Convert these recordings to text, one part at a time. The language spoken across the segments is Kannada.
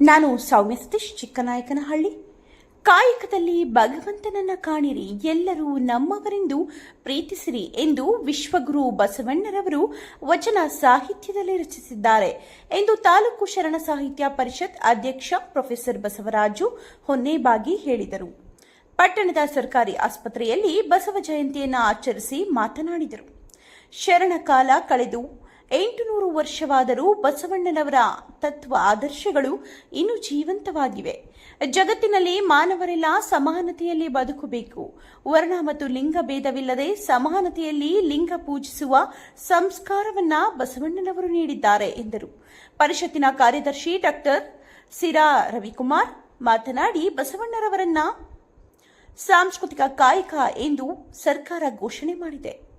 ನಾನು ಸೌಮ್ಯ ಸತೀಶ್ ಚಿಕ್ಕನಾಯಕನಹಳ್ಳಿ. ಕಾಯಕದಲ್ಲಿ ಭಗವಂತನನ್ನ ಕಾಣಿರಿ, ಎಲ್ಲರೂ ನಮ್ಮವರೆಂದು ಪ್ರೀತಿಸಿರಿ ಎಂದು ವಿಶ್ವಗುರು ಬಸವಣ್ಣರವರು ವಚನ ಸಾಹಿತ್ಯದಲ್ಲಿ ರಚಿಸಿದ್ದಾರೆ ಎಂದು ತಾಲೂಕು ಶರಣ ಸಾಹಿತ್ಯ ಪರಿಷತ್ ಅಧ್ಯಕ್ಷ ಪ್ರೊಫೆಸರ್ ಬಸವರಾಜು ಹೊನ್ನೇಬಾಗಿ ಹೇಳಿದರು. ಪಟ್ಟಣದ ಸರ್ಕಾರಿ ಆಸ್ಪತ್ರೆಯಲ್ಲಿ ಬಸವ ಜಯಂತಿಯನ್ನು ಆಚರಿಸಿ ಮಾತನಾಡಿದರು. ಶರಣ ಕಾಲ ಕಳೆದು ಎಂಟುನೂರು ವರ್ಷವಾದರೂ ಬಸವಣ್ಣನವರ ತತ್ವ ಆದರ್ಶಗಳು ಇನ್ನೂ ಜೀವಂತವಾಗಿವೆ. ಜಗತ್ತಿನಲ್ಲಿ ಮಾನವರೆಲ್ಲ ಸಮಾನತೆಯಲ್ಲಿ ಬದುಕಬೇಕು. ವರ್ಣ ಮತ್ತು ಲಿಂಗ ಭೇದವಿಲ್ಲದೆ ಸಮಾನತೆಯಲ್ಲಿ ಲಿಂಗ ಪೂಜಿಸುವ ಸಂಸ್ಕಾರವನ್ನ ಬಸವಣ್ಣನವರು ನೀಡಿದ್ದಾರೆ, ಎಂದರು. ಪರಿಷತ್ತಿನ ಕಾರ್ಯದರ್ಶಿ ಡಾಕ್ಟರ್ ಸಿರಾ ರವಿಕುಮಾರ್ ಮಾತನಾಡಿ, ಬಸವಣ್ಣರವರನ್ನ ಸಾಂಸ್ಕೃತಿಕ ಕಾಯಕ ಎಂದು ಸರ್ಕಾರ ಘೋಷಣೆ ಮಾಡಿದೆ.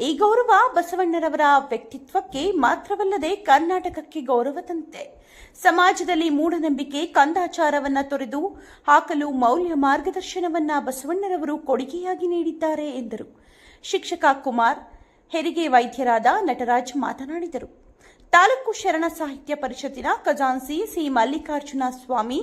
ಈ ಗೌರವ ಬಸವಣ್ಣರವರ ವ್ಯಕ್ತಿತ್ವಕ್ಕೆ ಮಾತ್ರವಲ್ಲದೆ ಕರ್ನಾಟಕಕ್ಕೆ ಗೌರವ ತಂತೆ ಸಮಾಜದಲ್ಲಿ ಮೂಢನಂಬಿಕೆ, ಕಂದಾಚಾರವನ್ನ ತೊರೆದು ಹಾಕಲು ಮೌಲ್ಯ ಮಾರ್ಗದರ್ಶನವನ್ನ ಬಸವಣ್ಣರವರು ಕೊಡುಗೆಯಾಗಿ ನೀಡಿದ್ದಾರೆ ಎಂದರು. ಶಿಕ್ಷಕ ಕುಮಾರ್, ಹೆರಿಗೆ ವೈದ್ಯರಾದ ನಟರಾಜ್ ಮಾತನಾಡಿದರು. ತಾಲೂಕು ಶರಣ ಸಾಹಿತ್ಯ ಪರಿಷತ್ತಿನ ಖಜಾನ್ಸಿ ಸಿ ಮಲ್ಲಿಕಾರ್ಜುನ ಸ್ವಾಮಿ,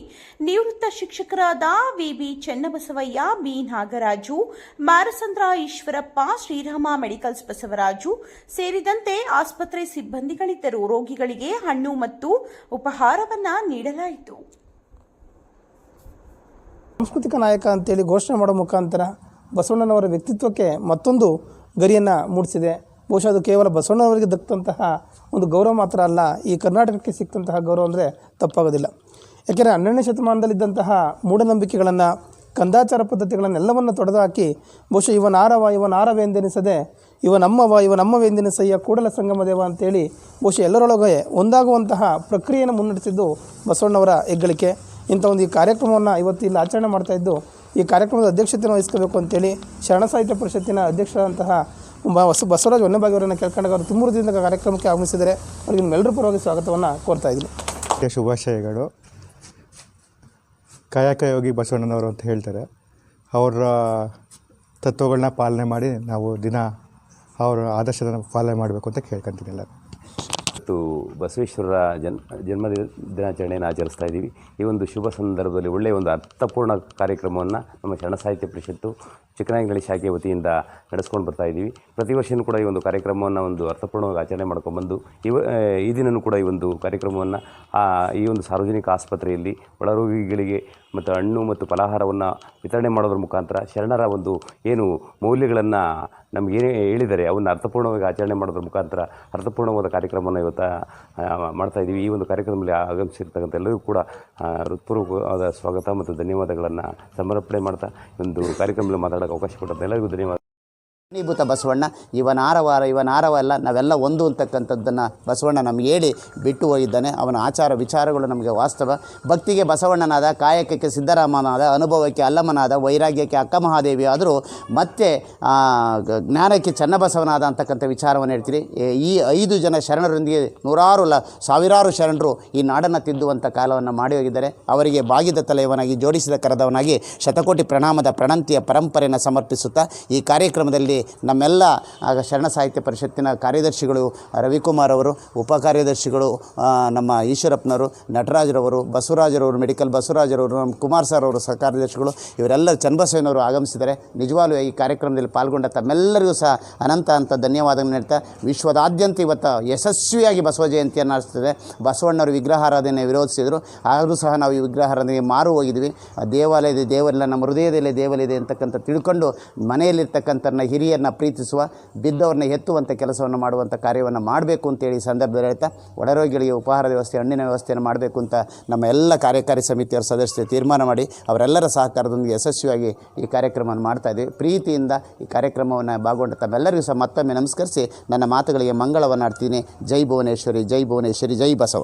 ನಿವೃತ್ತ ಶಿಕ್ಷಕರಾದ V B Chennabasavaiah, B. Nagaraju, Marasandra Eshwarappa, Srirama medicals Basavaraju ಸೇರಿದಂತೆ ಆಸ್ಪತ್ರೆ ಸಿಬ್ಬಂದಿಗಳಿದ್ದರು. ರೋಗಿಗಳಿಗೆ ಹಣ್ಣು ಮತ್ತು ಉಪಹಾರವನ್ನ ನೀಡಲಾಯಿತು. ಸಾಂಸ್ಕೃತಿಕ ನಾಯಕ ಅಂತೇಳಿ ಘೋಷಣೆ ಮಾಡೋ ಮುಖಾಂತರ ಬಸವಣ್ಣನವರ ವ್ಯಕ್ತಿತ್ವಕ್ಕೆ ಮತ್ತೊಂದು ಗರಿಯನ್ನು ಮೂಡಿಸಿದೆ. ಬಹುಶಃ ಅದು ಕೇವಲ ಬಸವಣ್ಣನವರಿಗೆ ದಕ್ಕಂತಹ ಒಂದು ಗೌರವ ಮಾತ್ರ ಅಲ್ಲ, ಈ ಕರ್ನಾಟಕಕ್ಕೆ ಸಿಕ್ಕಂತಹ ಗೌರವ ಅಂದರೆ ತಪ್ಪಾಗೋದಿಲ್ಲ. ಯಾಕೆಂದರೆ ಹನ್ನೆರಡನೇ ಶತಮಾನದಲ್ಲಿದ್ದಂತಹ ಮೂಢನಂಬಿಕೆಗಳನ್ನು, ಕಂದಾಚಾರ ಪದ್ಧತಿಗಳನ್ನೆಲ್ಲವನ್ನು ತೊಡೆದುಹಾಕಿ, ಬಹುಶಃ ಇವನಾರವ ಇವನಾರವೆಂದೆನಿಸದೆ ಇವ ನಮ್ಮವ ಇವ ನಮ್ಮವೆಂದೆನಿಸಯ್ಯ ಕೂಡಲ ಸಂಗಮ ದೇವ ಅಂತೇಳಿ ಬಹುಶಃ ಎಲ್ಲರೊಳಗೆ ಒಂದಾಗುವಂತಹ ಪ್ರಕ್ರಿಯೆಯನ್ನು ಮುನ್ನಡೆಸಿದ್ದು ಬಸವಣ್ಣವರ ಹೆಗ್ಗಳಿಕೆ. ಇಂಥ ಒಂದು ಈ ಕಾರ್ಯಕ್ರಮವನ್ನು ಇವತ್ತು ಇಲ್ಲಿ ಆಚರಣೆ ಮಾಡ್ತಾ ಇದ್ದು, ಈ ಕಾರ್ಯಕ್ರಮದ ಅಧ್ಯಕ್ಷತೆಯನ್ನು ವಹಿಸ್ಕೋಬೇಕು ಅಂತೇಳಿ ಶರಣ ಸಾಹಿತ್ಯ ಪರಿಷತ್ತಿನ ಅಧ್ಯಕ್ಷರಾದಂತಹ ಬಸ ಬಸವರಾಜ್ ಹೊನ್ನೆಬಾಗಿ ಅವರನ್ನು ಕೇಳ್ಕೊಂಡಾಗ ಅವರು ದಿನದ ಕಾರ್ಯಕ್ರಮಕ್ಕೆ ಆಗಮಿಸಿದರೆ ಅವರಿಗೆ ನಿಮ್ಮೆಲ್ಲರ ಪರವಾಗಿ ಸ್ವಾಗತವನ್ನು ಕೋರ್ತಾ ಇದ್ದೀನಿ. ಶುಭಾಶಯಗಳು. ಕಾಯಕ ಯೋಗಿ ಬಸವಣ್ಣನವರು ಅಂತ ಹೇಳ್ತಾರೆ. ಅವರ ತತ್ವಗಳನ್ನ ಪಾಲನೆ ಮಾಡಿ ನಾವು ದಿನ ಅವರ ಆದರ್ಶನ ಪಾಲನೆ ಮಾಡಬೇಕು ಅಂತ ಕೇಳ್ಕೊಂತೀನಿ ಎಲ್ಲ ಇವತ್ತು ಬಸವೇಶ್ವರರ ಜನ್ ಜನ್ಮ ದಿನ- ದಿನಾಚರಣೆಯನ್ನು ಆಚರಿಸ್ತಾ ಇದ್ದೀವಿ. ಈ ಒಂದು ಶುಭ ಸಂದರ್ಭದಲ್ಲಿ ಒಳ್ಳೆಯ ಒಂದು ಅರ್ಥಪೂರ್ಣ ಕಾರ್ಯಕ್ರಮವನ್ನು ನಮ್ಮ ಶರಣ ಸಾಹಿತ್ಯ ಪರಿಷತ್ತು ಚಿಕ್ಕನಾಯಿಗಳ ಶಾಖೆ ವತಿಯಿಂದ ನಡೆಸ್ಕೊಂಡು ಬರ್ತಾ ಇದ್ದೀವಿ. ಪ್ರತಿ ವರ್ಷವೂ ಕೂಡ ಈ ಒಂದು ಕಾರ್ಯಕ್ರಮವನ್ನು ಒಂದು ಅರ್ಥಪೂರ್ಣವಾಗಿ ಆಚರಣೆ ಮಾಡ್ಕೊಂಡ್ಬಂದು, ಇವ ಈ ದಿನವೂ ಕೂಡ ಈ ಒಂದು ಕಾರ್ಯಕ್ರಮವನ್ನು ಈ ಒಂದು ಸಾರ್ವಜನಿಕ ಆಸ್ಪತ್ರೆಯಲ್ಲಿ ಒಳರೋಗಿಗಳಿಗೆ ಮತ್ತು ಹಣ್ಣು ಮತ್ತು ಫಲಾಹಾರವನ್ನು ವಿತರಣೆ ಮಾಡೋದ್ರ ಮುಖಾಂತರ ಶರಣರ ಒಂದು ಏನು ಮೌಲ್ಯಗಳನ್ನು ನಮ್ಗೆ ಏನೇ ಹೇಳಿದ್ದಾರೆ ಅವನ್ನ ಅರ್ಥಪೂರ್ಣವಾಗಿ ಆಚರಣೆ ಮಾಡೋದ್ರ ಮುಖಾಂತರ ಅರ್ಥಪೂರ್ಣವಾದ ಕಾರ್ಯಕ್ರಮವನ್ನು ಇವತ್ತು ಮಾಡ್ತಾ ಇದ್ದೀವಿ. ಈ ಒಂದು ಕಾರ್ಯಕ್ರಮದಲ್ಲಿ ಆಗಮಿಸಿರ್ತಕ್ಕಂಥ ಎಲ್ಲರಿಗೂ ಕೂಡ ಹೃತ್ಪೂರ್ವಕವಾದ ಸ್ವಾಗತ ಮತ್ತು ಧನ್ಯವಾದಗಳನ್ನು ಸಮರ್ಪಣೆ ಮಾಡ್ತಾ ಒಂದು ಕಾರ್ಯಕ್ರಮದಲ್ಲಿ ಮಾತಾಡೋಕ್ಕೆ ಅವಕಾಶ ಕೊಟ್ಟಂತ ಎಲ್ಲರಿಗೂ ಧನ್ಯವಾದ. ಘನೀಭೂತ ಬಸವಣ್ಣ ಇವನಾರವಾರ ಇವನಾರವಲ್ಲ ನಾವೆಲ್ಲ ಒಂದು ಅಂತಕ್ಕಂಥದ್ದನ್ನು ಬಸವಣ್ಣ ನಮ್ಗೆ ಹೇಳಿ ಬಿಟ್ಟು ಹೋಗಿದ್ದಾನೆ. ಅವನ ಆಚಾರ ವಿಚಾರಗಳು ನಮಗೆ ವಾಸ್ತವ. ಭಕ್ತಿಗೆ ಬಸವಣ್ಣನಾದ, ಕಾಯಕಕ್ಕೆ ಸಿದ್ದರಾಮನಾದ, ಅನುಭವಕ್ಕೆ ಅಲ್ಲಮ್ಮನಾದ, ವೈರಾಗ್ಯಕ್ಕೆ ಅಕ್ಕ ಮಹಾದೇವಿ ಆದರೂ ಮತ್ತೆ ಜ್ಞಾನಕ್ಕೆ ಚನ್ನಬಸವನಾದ ಅಂತಕ್ಕಂಥ ವಿಚಾರವನ್ನು ಹೇಳ್ತೀರಿ ಈ ಐದು ಜನ ಶರಣರೊಂದಿಗೆ ನೂರಾರು ಲ, ಸಾವಿರಾರು ಶರಣರು ಈ ನಾಡನ್ನು ತಿದ್ದುವಂಥ ಕಾಲವನ್ನು ಮಾಡಿ ಹೋಗಿದ್ದಾರೆ. ಅವರಿಗೆ ಬಾಗಿದ ತಲೆಯವನಾಗಿ, ಜೋಡಿಸಿದ ಕರೆದವನಾಗಿ ಶತಕೋಟಿ ಪ್ರಣಾಮದ ಪ್ರಣಂತಿಯ ಪರಂಪರೆಯನ್ನು ಸಮರ್ಪಿಸುತ್ತಾ ಈ ಕಾರ್ಯಕ್ರಮದಲ್ಲಿ ನಮ್ಮೆಲ್ಲ ಆಗ ಶರಣ ಸಾಹಿತ್ಯ ಪರಿಷತ್ತಿನ ಕಾರ್ಯದರ್ಶಿಗಳು ರವಿಕುಮಾರ್ ಅವರು, ಉಪ ಕಾರ್ಯದರ್ಶಿಗಳು ನಮ್ಮ ಈಶ್ವರಪ್ಪನವರು, ನಟರಾಜರವರು, ಬಸವರಾಜರವರು, ಮೆಡಿಕಲ್ ಬಸವರಾಜರವರು, ನಮ್ಮ ಕುಮಾರ್ ಸರ್ ಅವರು ಸಹ ಕಾರ್ಯದರ್ಶಿಗಳು, ಇವರೆಲ್ಲ ಚನ್ನಬಸವನವರು ಆಗಮಿಸಿದ್ದಾರೆ. ನಿಜವಾಗ್ಲೂ ಈ ಕಾರ್ಯಕ್ರಮದಲ್ಲಿ ಪಾಲ್ಗೊಂಡ ತಮ್ಮೆಲ್ಲರಿಗೂ ಸಹ ಅನಂತ ಅಂತ ಧನ್ಯವಾದಗಳನ್ನು ನೀಡ್ತಾ, ವಿಶ್ವದಾದ್ಯಂತ ಇವತ್ತು ಯಶಸ್ವಿಯಾಗಿ ಬಸವ ಜಯಂತಿಯನ್ನು ನಡೆಸ್ತಿದೆ ಬಸವಣ್ಣವರು ವಿಗ್ರಹಾರಾಧನೆ ವಿರೋಧಿಸಿದರು. ಆದರೂ ಸಹ ನಾವು ಈ ವಿಗ್ರಹಾರಾಧನೆಗೆ ಮಾರು ಹೋಗಿದ್ವಿ ದೇವಾಲಯದ ದೇವರಿಲ್ಲ ನಮ್ಮ ಹೃದಯದಲ್ಲಿ ದೇವರಿದೆ ಅಂತಕ್ಕಂಥ ತಿಳ್ಕೊಂಡು ಮನೆಯಲ್ಲಿರ್ತಕ್ಕಂಥ ಹಿರಿಯರನ್ನ ಪ್ರೀತಿಸುವ, ಬಿದ್ದವ್ರನ್ನ ಎತ್ತುವಂಥ ಕೆಲಸವನ್ನು ಮಾಡುವಂಥ ಕಾರ್ಯವನ್ನು ಮಾಡಬೇಕು ಅಂತೇಳಿ ಸಂದರ್ಭದಲ್ಲಿ ಹೇಳ್ತಾ, ಒಡರೋಗಿಗಳಿಗೆ ಉಪಹಾರ ವ್ಯವಸ್ಥೆ, ಹಣ್ಣಿನ ವ್ಯವಸ್ಥೆಯನ್ನು ಮಾಡಬೇಕು ಅಂತ ನಮ್ಮ ಎಲ್ಲ ಕಾರ್ಯಕಾರಿ ಸಮಿತಿಯವರ ಸದಸ್ಯರು ತೀರ್ಮಾನ ಮಾಡಿ ಅವರೆಲ್ಲರ ಸಹಕಾರದೊಂದಿಗೆ ಯಶಸ್ವಿಯಾಗಿ ಈ ಕಾರ್ಯಕ್ರಮವನ್ನು ಮಾಡ್ತಾ ಇದ್ದೀವಿ. ಪ್ರೀತಿಯಿಂದ ಈ ಕಾರ್ಯಕ್ರಮವನ್ನು ಭಾಗಗೊಂಡ ತಮ್ಮೆಲ್ಲರಿಗೂ ಸಹ ಮತ್ತೊಮ್ಮೆ ನಮಸ್ಕರಿಸಿ, ನನ್ನ ಮಾತುಗಳಿಗೆ ಮಂಗಳವನ್ನು ಆಡ್ತೀನಿ ಜೈ ಭುವನೇಶ್ವರಿ ಜೈ ಭುವನೇಶ್ವರಿ, ಜೈ ಬಸವ.